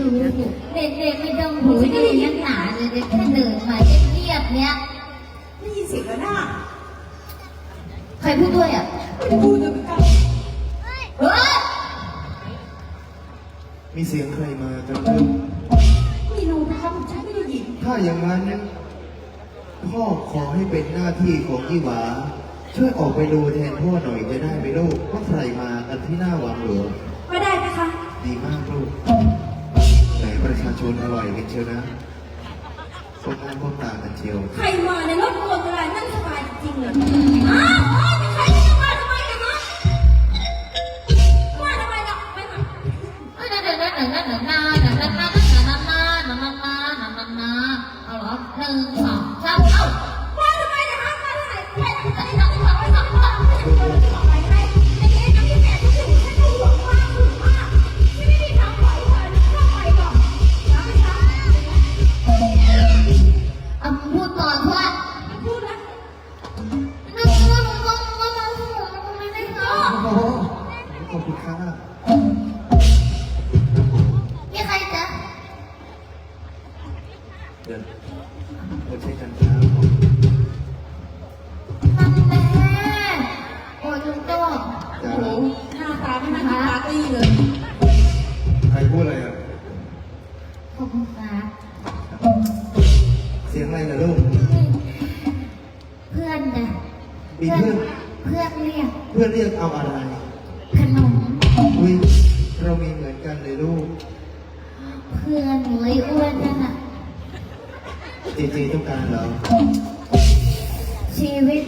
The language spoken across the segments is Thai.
รู้อยู่เด็กๆไม่ต้องหูดีนักหนาเลยเด็กแค่เดินมาเงียบๆเนี้ยได้ยินเสียงแล้วนะใครพูดด้วยอะพูดจะเป็นการเฮ้ยมีเสียงใครมากันเริ่มไม่รู้นะคะผมฉันไม่ได้ยิน ถ้าอย่างนั้นพ่อขอให้เป็นหน้าที่ของยี่หวาช่วยออกไปดูแทนพ่อหน่อยจะได้ไหมลูกว่าใครมากันที่หน้าวังหลวงไม่ได้นะคะ ดีมากลูกไหนประ ชาชนอร่อยกันเชียวนะพวกหน้าพวกตากันเชียวใครมาในรถกวนอะไรนั่นสบายจริงเลยอ้าวโอ๊ยเป็นใครที่มาทำไมนะฮะมาทำไมล่ะไปมาเอา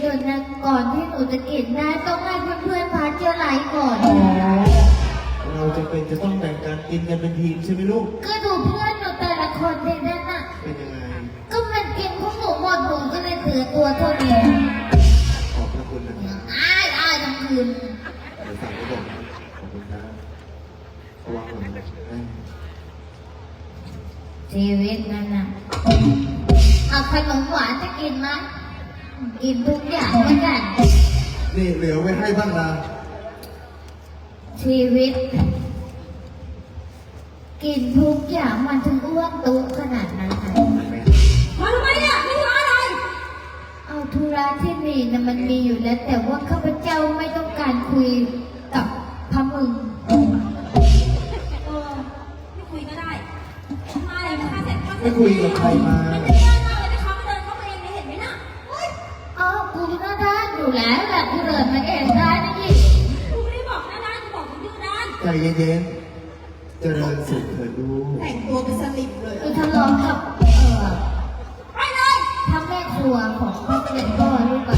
ชีวิตหนูนะก่อนที่หนูจะกินได้ต้องให้เพื่อนๆพาเที่ยวไหลก่อน เราจะเป็นจะต้องแบ่งการกินกันเป็นทีมใช่ไหมลูก ก็ดูเพื่อนหนูแต่ละคนในนั้นน่ะ เป็นยังไง ก็มันกินของหนูหมดหนูก็เลยถือตัวเท่านี้ขอบพระคุณนะครับ อ้ายอ้ายทั้งคืนเดี๋ยวสั่งไว้ก่อนนะขอบคุณครับระวังหน่อยนะชีวิตนั้นน่ะเอาขนมหวานจะกินไหม กินทุกอย่างเหมือนกันนี่เหลือไว้ให้บ้างนะชีวิต กินทุกอย่างมันถึงอ้วกตุ้ขนาดนั้นค่ะแม่มาทำไมเนี่ยไม่ร้อะไร เอาธุระที่มีนะมันมีอยู่แล้ว แต่ว่าข้าพเจ้าไม่ต้องการคุยกับพระมึงเออไม่คุยก็ได้มาเลยนะคะเสร็จก็เสร็จไม่คุยกับใครมา อยู่แล้วแหละกูเดินมาเองได้นะยี่กูไม่ได้บอกหน้าด้านกูบอกมึงดื้อด้านใจเย็นๆเจริญสุขเถิดดูแต่งตัวเป็นสลิปเลยกูทะเลาะกับเออไปเลยพระแม่ครัวของพ่อเด็กพ่อลูกอะ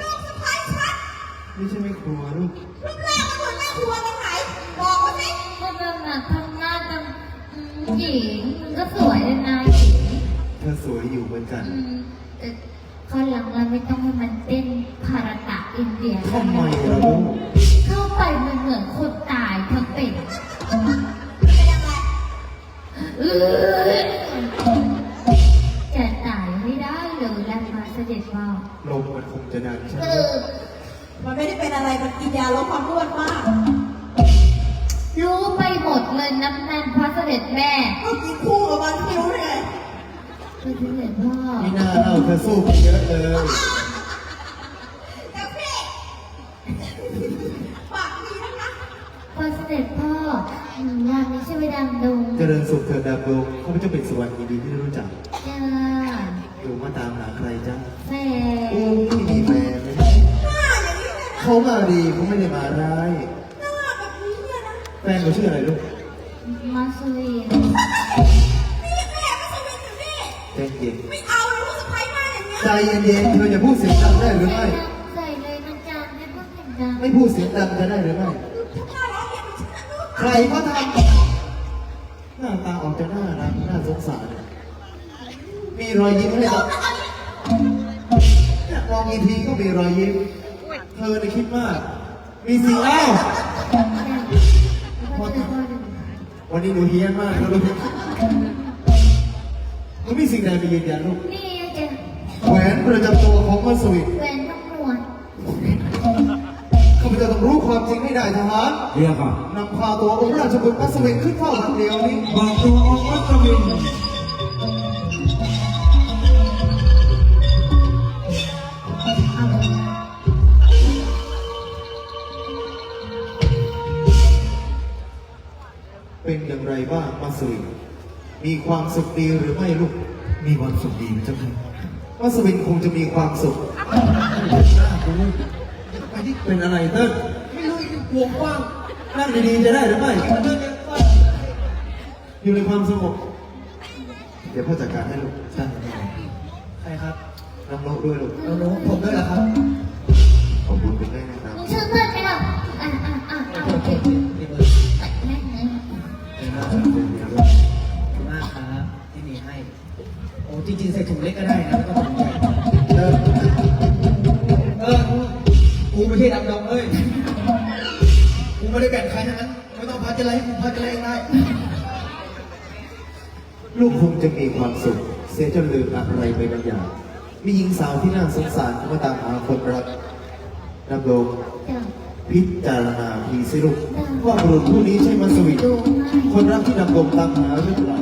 ลูกสะพ้ายชัดไม่ใช่ไม่ครัวลูกรูปร่างมันเหมือนแม่ครัวตรงไหนบอกมาสิก็นั่นน่ะทำหน้าทำหญิงมันก็สวยเลยนะหญิงเธอสวยอยู่เหมือนกันอืมแต่ข้างหลังเราไม่ต้องให้มันเต้น แม่ก็กินคู่กับมันไม่รู้ได้ไงพระเสด็จพ่อไม่น่าเล่าเธอสู้กันเยอะเลยแต่พี่ปากดีทั้งนั้นพระเสด็จพ่ออืมงานนี้ใช่ไหมดังดงเจริญสุขเถิดดาบดวงข้าพเจ้าเป็นสวรรค์ยินดีที่ได้รู้จักจ้าอยู่มาตามหาใครจ้าแม่โอ้ไม่มีแฟนเลยหน้าอย่างนี้เลยนะเขามาดีเขาไม่ได้มาร้ายหน้าแบบนี้เนี่ยนะแฟนเขาชื่ออะไรลูก เย็นๆเธออย่าพูดเสียงดังได้หรือไม่ ใส่เลยนะจ๊ะไม่ต้องเห็นดังไม่พูดเสียงดังจะได้หรือไม่ทุกหน้าร้องเรียนมันชัดลูกใครเขาทำหน้าตาออกจะน่ารักน่าสงสาร มีรอยยิ้มให้เราเนี่ยมองอีกทีก็มีรอยยิ้ม เธอในยคิดมาก มีสิ่งอ้าวพอจะพอจะวันนี้หนูเฮี้ยนมากนะลูกหนูมีสิ่งใดไปยืนยันลูก นี่จะ แหวนประจำตัวของมัสวิทแหวนตำรวจข้าพเจ้าจะต้องรู้ความจริงให้ได้ทหารเรียกอะนำพาตัวองค์ราชบุตรมัสวินขึ้นเฝ้าทันเดียวนี้บอกตัวองค์วัชวินเป็นอย่างไรบ้างมัสวินมีความสุขดีหรือไม่ลูก มีความสุขดีไหมเจ้าค่ะ มัสวินคงจะมีความสุขไปที่เป็นอะไรเต้นไม่รู้อีกวงกว้างนั่งดีๆจะได้หรือไม่เต้นเนี่ยอยู่ในความสงบเดี๋ยวพ่อจัดการให้ลูกใช่ใครครับน้ำโลกด้วยลูกเรารู้ผมด้วยเหรอครับขอบคุณเป็นแม่นะครับมึงชื่อเพื่อนไหมล่ะอะอะอะอะโอเคนี่เบอร์แม่งเลยเป็นมากครับขอบคุณมากครับที่มีให้โอ้จริงๆใส่ถุงเล็กก็ได้นะไม่ต้อง กูไม่ดำดงเอ้ย กูไม่ได้แบ่งใครทั้งนั้น ไม่ต้องพัดจะไรให้กูพัดจะไรเองได้ ลูกคงจะมีความสุข เสียจนลืมอะไรไปบางอย่าง มีหญิงสาวที่น่าสงสารมาตามหาคนรักนำโลกจ้ะพิจารณาทีสิลูกว่าบุรุษผู้นี้ใช่มัสวินดูให้คนรักที่นำลงตามหาหรือเปล่า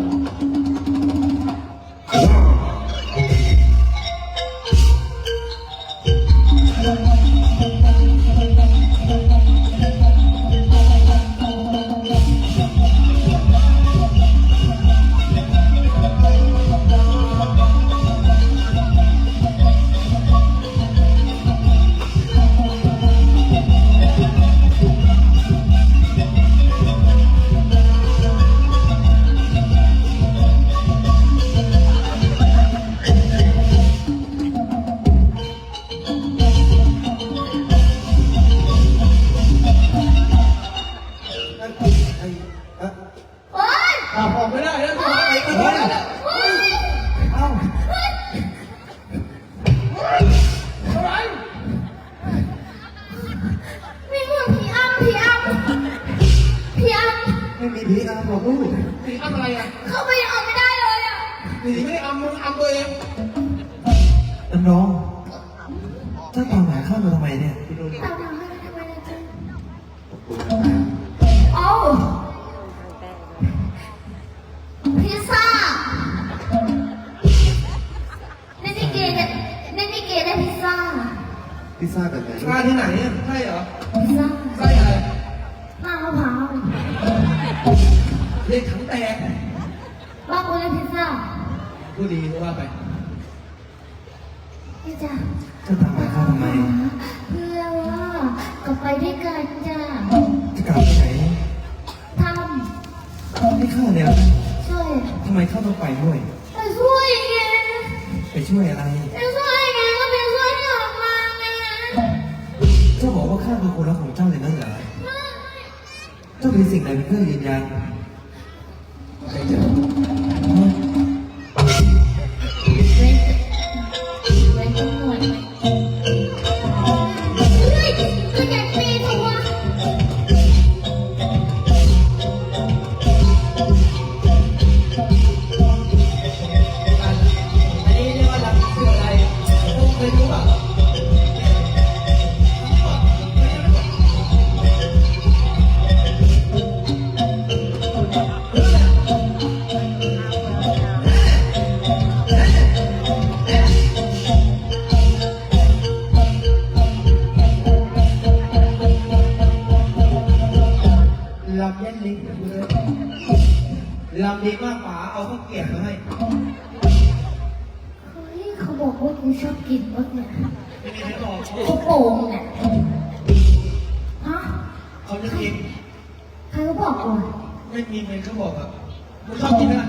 มึงชอบกินไหมล่ะ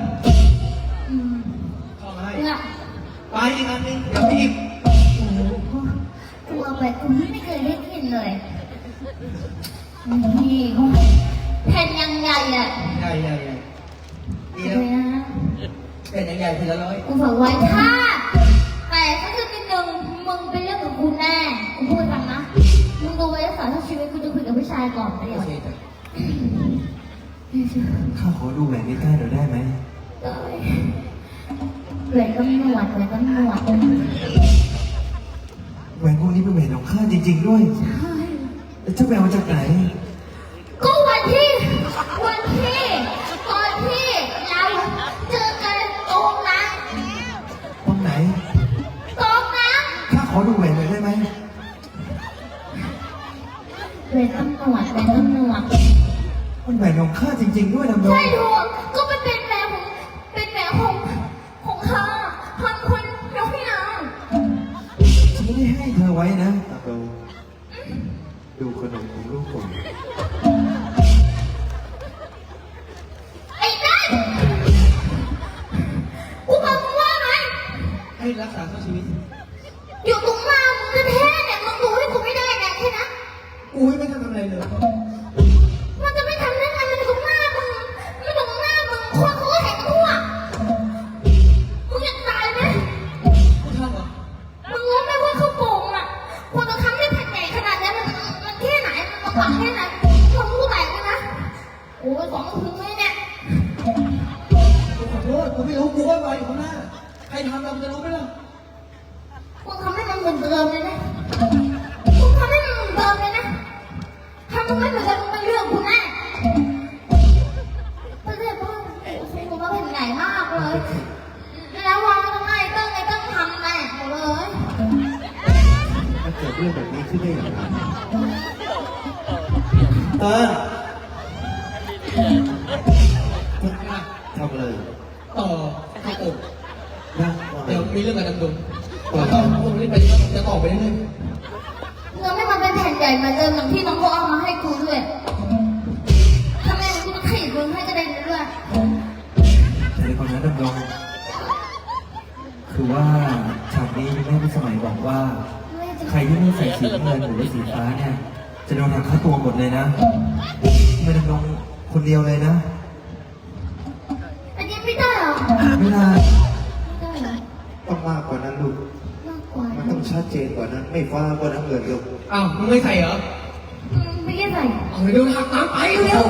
อืมเข้ามาให้เนี่ยไปอีกอันหนึงเดี๋ยวพี่โอ้โหกูเอาไปกูไม่เคยได้กินเลยนี่เขาแผ่นยังไงอะใหญ่ใหญ่ใหญ่เดี๋ยวเดี๋ยวนะเป็นใหญ่ๆทีละร้อยกูฝากไว้ถ้าแต่ถ้าจะเป็นหนึ่งมึงเป็นเรื่องของกูแน่กูพูดฟังนะมึงดูไว้รักษาทั้งชีวิตกูจะคุยกับผู้ชายก่อนเดี๋ยโอวเคจ้ะ ข้าขอดูแหวนใกล้ๆหน่อยได้ไหมเหลือตำรวจเหลือตำรวจแหวนพวกนี้เป็นแหวนของข้าจริง ๆ ด้วยใช่แต่แล้วเจ้าไปเอามาจากไหน ก็วันที่ วันที่ตอนที่เราเจอกันตรงนั้นตรงไหน ตรงนั้นข้าขอดูแหวนหน่อยได้ไหมเป็นตำรวจเป็นตำรวจ มันแหวนของข้าจริง ๆ ด้วยดำดงใช่ถูกก็มันเป็นแมวของเป็นแมวของของข้าพันคนยกพี่นางฉันไม่ได้ให้เธอไว้นะตาโตดูขนมของลูกผมไอ้นั่นกูบอกมึงว่าไงให้รักษาเข้าชีวิต อยู่ตรงหน้ามึงแท้ๆเนี่ยมึงดูให้กูไม่ได้เนี่ยแค่นั้น กูไม่ทำอะไรเลย ท ไม่ได้ไม่ได้เหรอต้องมากกว่านั้นลูก มากกว่ามันต้องชัดเจนกว่านั้น ไม่ฟ้ากว่าน้ำเงินลูก อ้าวมึงไม่ใส่เหรอ อืมไม่ได้ใส่ เอาไปดูหักน้ำไปเร็ว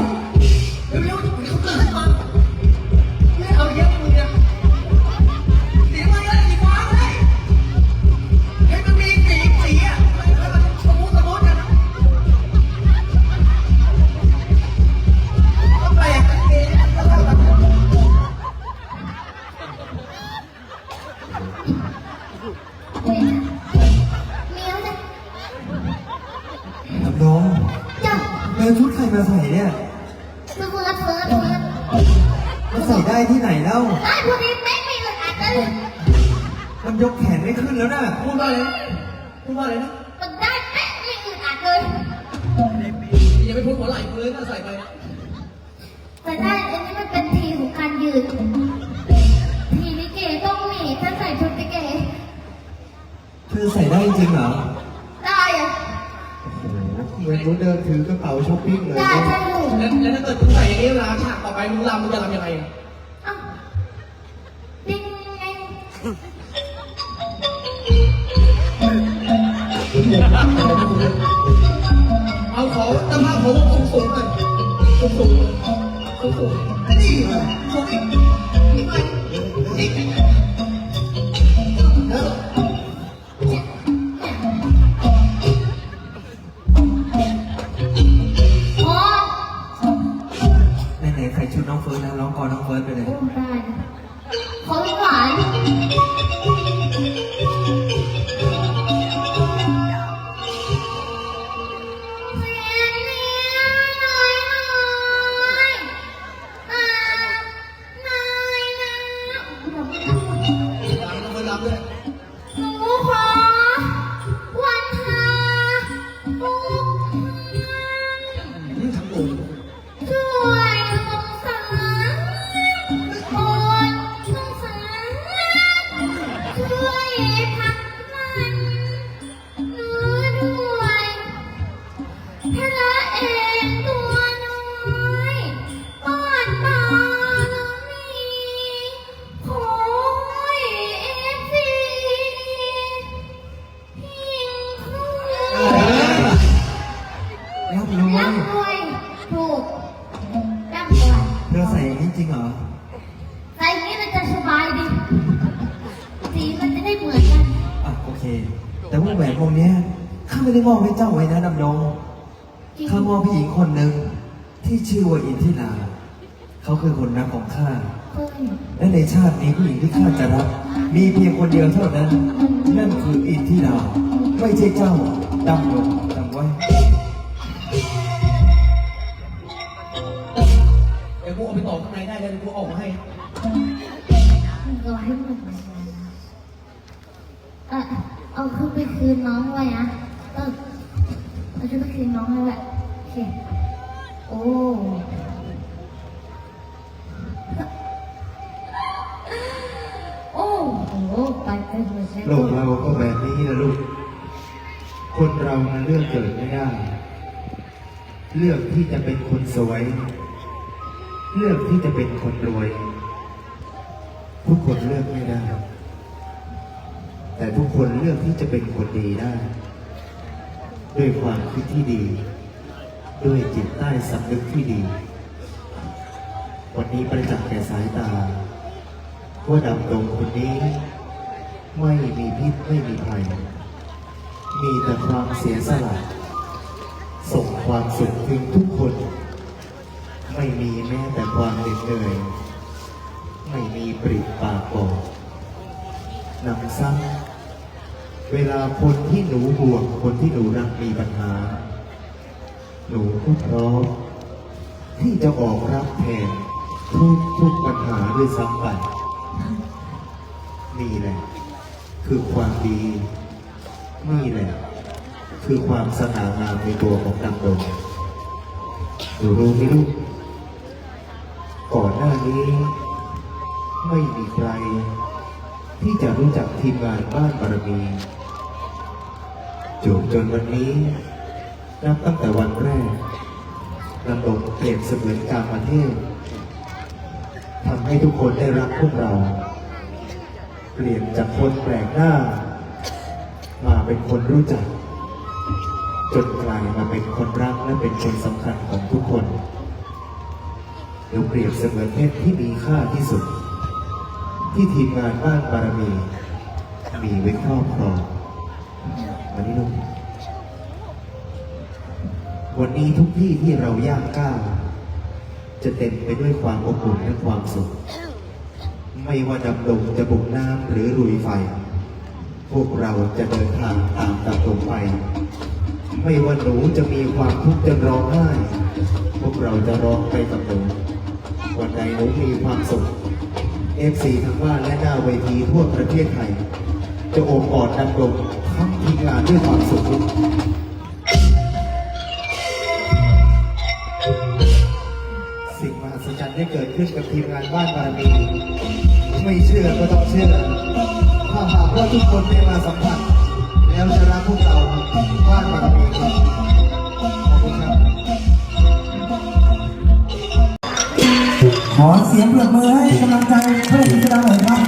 แต่ได้ อันนี้มันเป็นทีของการยืน ทีลิเกต้องมีถ้าใส่ชุดลิเกเธอใส่ได้จริงเหรอได้อะเหมือนหนูเดินถือกระเป๋าช้อปปิ้งเลยได้ใช่ลูกแล้วแล้วถ้าเกิดมึงใส่อย่างนี้เวลาฉากต่อไปมึงรำมึงจะรำยังไงอะเอ้าดิ้งไงเอาขอตะภาพของวงสูงๆหน่อยสูงสู งสูงสูงนี่สูงอีกอีกหน่อย แต่ว่าแหวนวงเนี้ยข้าไม่ได้มอบให้เจ้าไว้นะดำดงจริงข้ามองผู้หญิงคนหนึ่งที่ชื่อว่าอินทิราเขาคือคนรักของข้าเฮ้ยและในชาตินี้ผู้หญิงที่ข้าจะรักมีเพียงคนเดียวเท่านั้น นั่นคืออินทิราไม่ใช่เจ้าดำลงจำไว้เดี๋ยวกูเอาไปต่อข้างในได้เลยเดี๋ยวกูออกมาให้รอให้หมดเลยนะเออ เอาคือไปคืนน้องไว้นะเออเอาชุดไปคืนน้องให้ไว้โอเค โอ้โอ้โหไปไปหมดเลยโลกเราก็แบบนี้นะลูก คนเรามันเลือกเกิดไม่ได้ เลือกที่จะเป็นคนสวย เลือกที่จะเป็นคนรวย ทุกคนเลือกไม่ได้ แต่ทุกคนเลือกที่จะเป็นคนดีได้ ด้วยความคิดที่ดี ด้วยจิตใต้สำนึกที่ดี วันนี้ประจักษ์แก่สายตา ว่าดำดงคนนี้ ไม่มีพิษไม่มีภัย มีแต่ความเสียสละส่งความสุขถึงทุกคน ไม่มีแม้แต่ความเหน็ดเหนื่อย ไม่มีปริปากบอกนำซ้ำ เวลาคนที่หนูห่วง คนที่หนูรักมีปัญหา หนูก็พร้อมที่จะออกรับแทนทุกทุกปัญหาด้วยซ้ำไปนี่แหละ คือความดี นี่แหละ คือความสง่างามในตัวของดำดงหนูรู้ไหมลูกก่อนหน้านี้ ไม่มีใคร ที่จะรู้จักทีมงานบ้านบารมี จนจนวันนี้ นับตั้งแต่วันแรกดำดงเปลี่ยนเสมือนการประเทศทำให้ทุกคนได้รักพวกเรา เปลี่ยนจากคนแปลกหน้า มาเป็นคนรู้จัก จนกลายมาเป็นคนรักและเป็นคนสำคัญของทุกคนเดี๋ยวเปรียบเสมือนเพชรที่มีค่าที่สุด ที่ทีมงานบ้านบารมี มีไว้ครอบครอง วันนี้ลูกวันนี้ทุกที่ที่เราย่างก้าวจะเต็มไปด้วยความอบอุ่นและความสุข ไม่ว่าดำดงจะบุกน้ำหรือลุยไฟ พวกเราจะเดินทางตามดำดงไป ไม่ว่าหนูจะมีความทุกข์จนร้องไห้ พวกเราจะร้องไปกับหนูวันใดหนูมีความสุขเอฟซีทั้งบ้านและหน้าเวทีทั่วประเทศไทย จะโอบกอดดำดง ทั้งทีมงานด้วยความสุขสิ่งมหัศจรรย์ได้เกิดขึ้นกับทีมงานบ้านบารมีไม่เชื่อก็ต้องเชื่อ ถ้าหากว่าทุกคนได้มาสัมผัส แล้วจะรักพวกเราบ้านบารมีครับขอบคุณครับขอเสียงปรบมือให้กำลังใจเพื่อนที่เราหน่อยครับ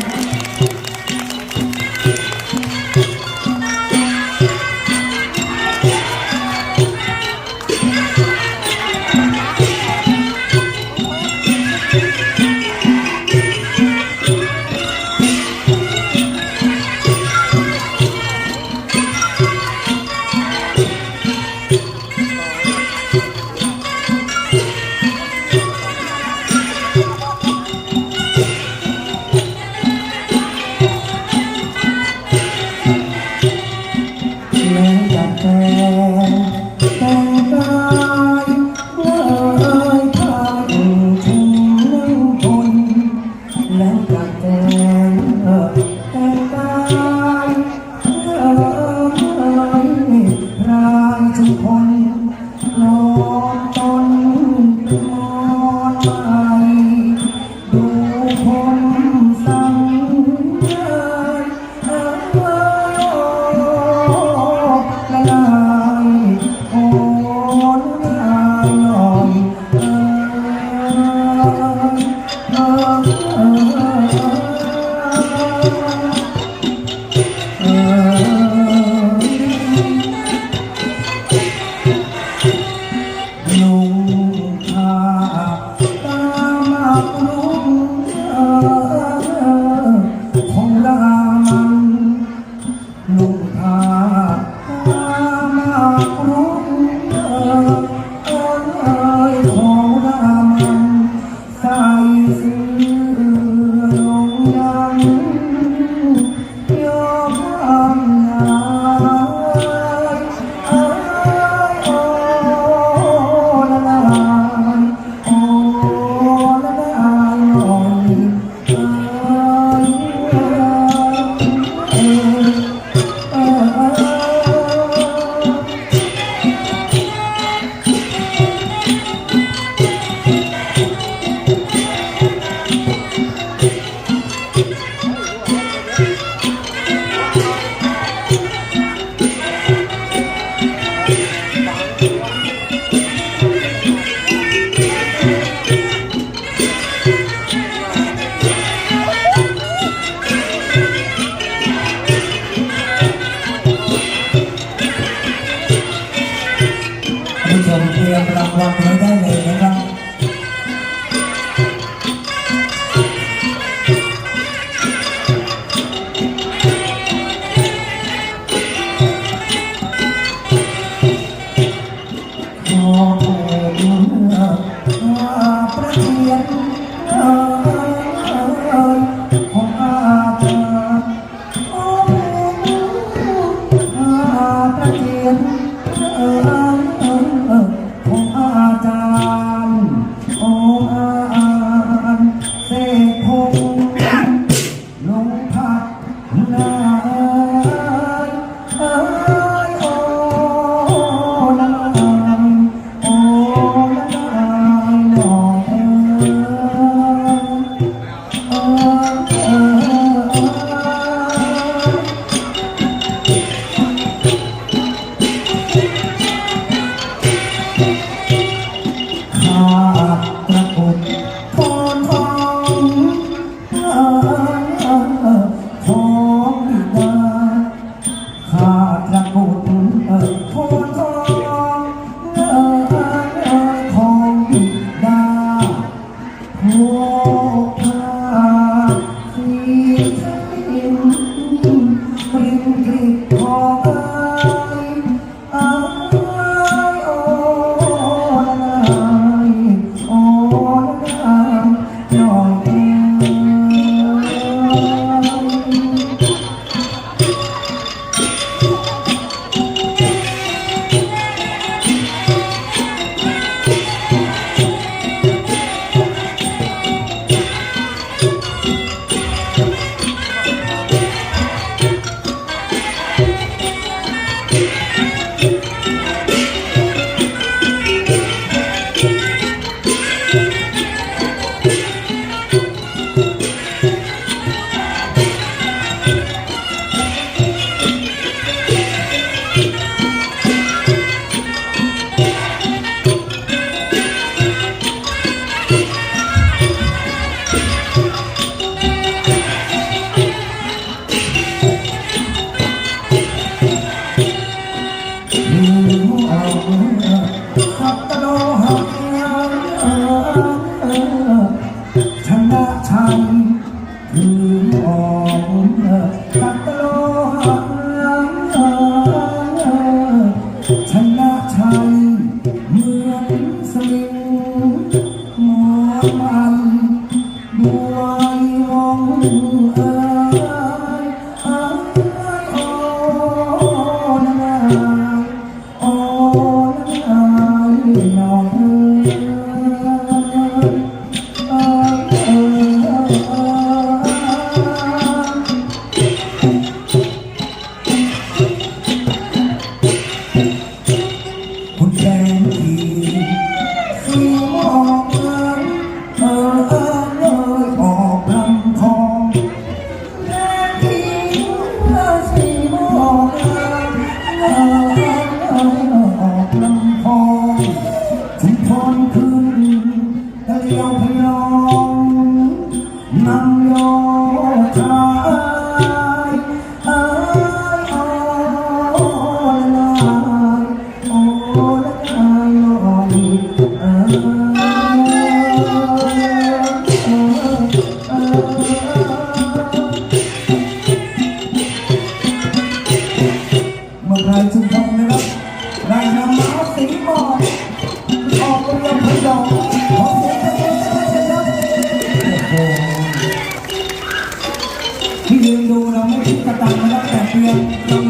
น